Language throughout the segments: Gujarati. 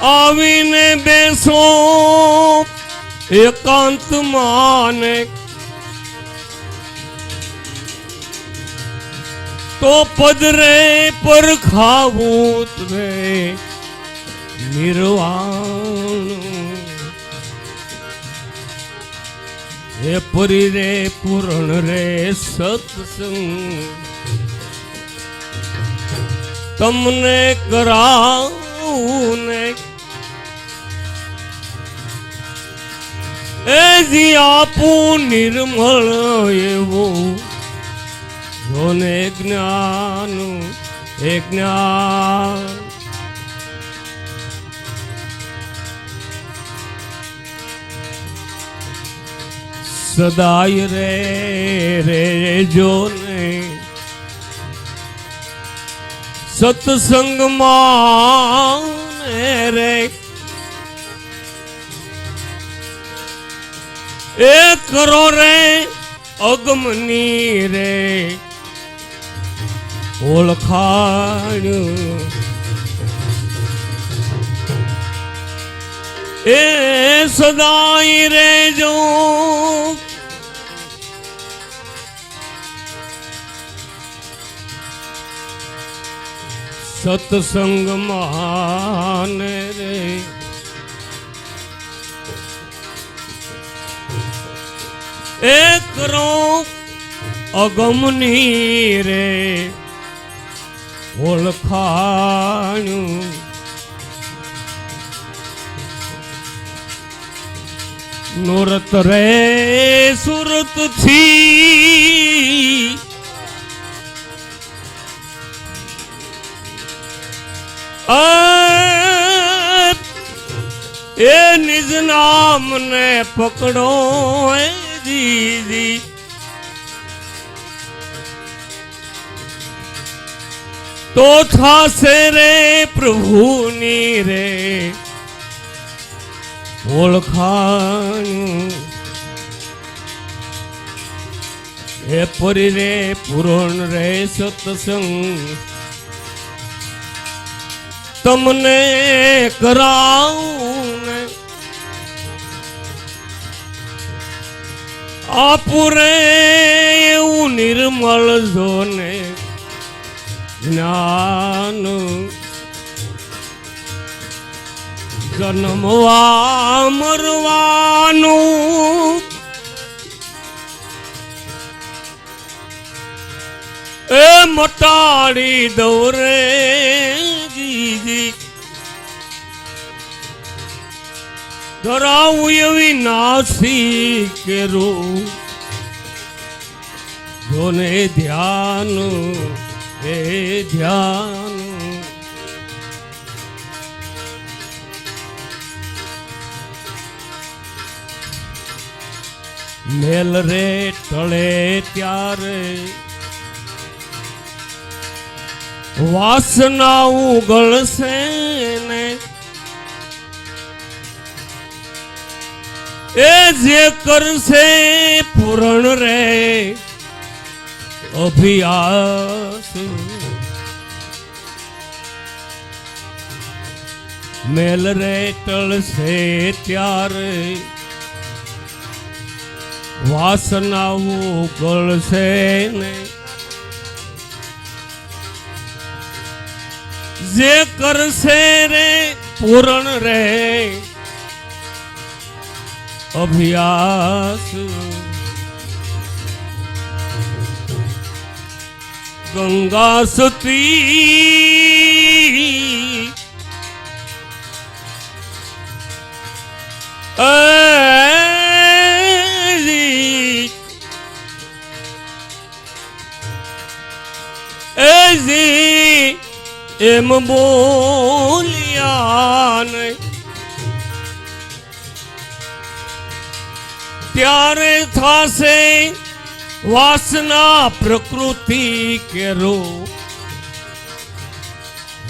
આવીને બેસો. એકાંત માને. તો પદરે પર ખાવું રે નિર્વાણ. હે પરી રે પૂરણ રે સત્સંગ. તમને કરાવું ને એ જી આપું નિર્મળ એવું જોને જ્ઞાન એ જ્ઞાન સદાય રે રે જોને સત્સંગમાં રે એ કરો રે અગમની રે. ઓળખાણ. એ સદાય રેજો. સત્સંગમાં રે. એ અગમની રે. ઓળખાણું. નુરત રે સુરતથી એ નિજ નામ ને પકડો દીદી. તો થાશે રે પ્રભુની રે. ઓળખાણ. હે પરી રે, પૂરણ રે, સત્સંગ. તમને કરાવું આપુરે એવું નિર્મળ જોને જ્ઞાન. જન્મવા મરવાનું. એ મટાડી દોરે ધરાવું એવી નાસી કેરું જોને ધ્યાન, એ ધ્યાન. મેલ રે ટળે ત્યારે વાસના ઉગળશે ને એ જે કરશે પૂરણ રે. અભિયાસ. મેલ રે ટળશે ત્યારે. વાસના ઉગળશે ને. જે કરશે રે પૂરણ રે. અભ્યાસ. ગંગા સતી. એમ બોલ્યા ને ત્યારે થાશે વાસના પ્રકૃતિ કેરો.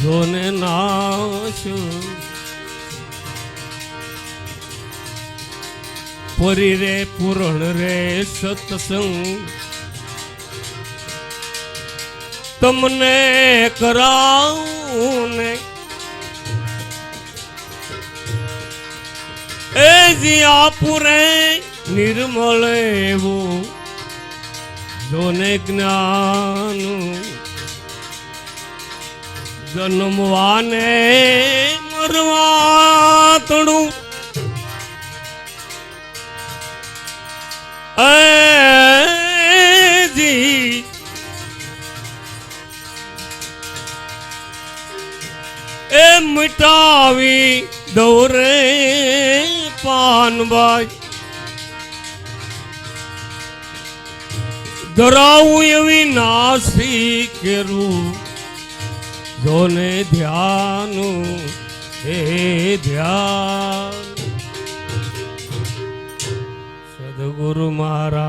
જોને નાશ. પરી રે, પૂરણ રે, સત્સંગ. તમને કરાવું ને જી આપુરે નિર્મળ એવું જોને જ્ઞાન. જન્મવાને મરવાતણું એ જી. એ મિટાવી દોરે પાનભાઈ. ધરાવું એવી નાસી કેરું જોને ધ્યાન હે ધ્યાન. સદગુરુ મહારાજ